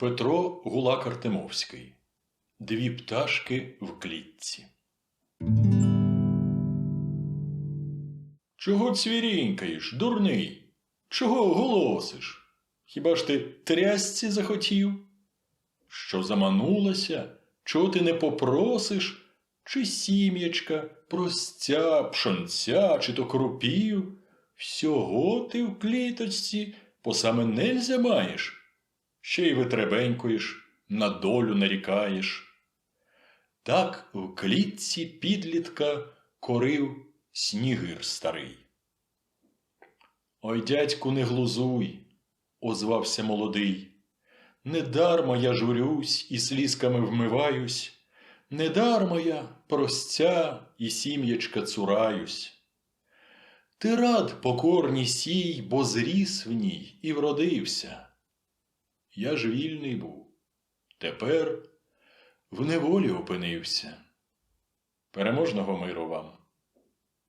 Петро Гулак Артемовський. Дві пташки в клітці. Чого цвірінькаєш, дурний? Чого голосиш? Хіба ж ти трясці захотів? Що заманулася? Чого ти не попросиш? Чи сім'ячка, простця, пшонця, чи то крупів? Всього ти в кліточці по саме нельзя маєш. Ще й витребенькуєш, на долю нарікаєш. Так в клітці підлітка корив снігир старий. Ой, дядьку, не глузуй, озвався молодий. Недарма я журюсь і слізками вмиваюсь, недарма я простця і сім'ячка цураюсь. Ти рад покорній сій, бо зріс в ній і вродився. Я ж вільний був, тепер в неволі опинився. Переможного миру вам!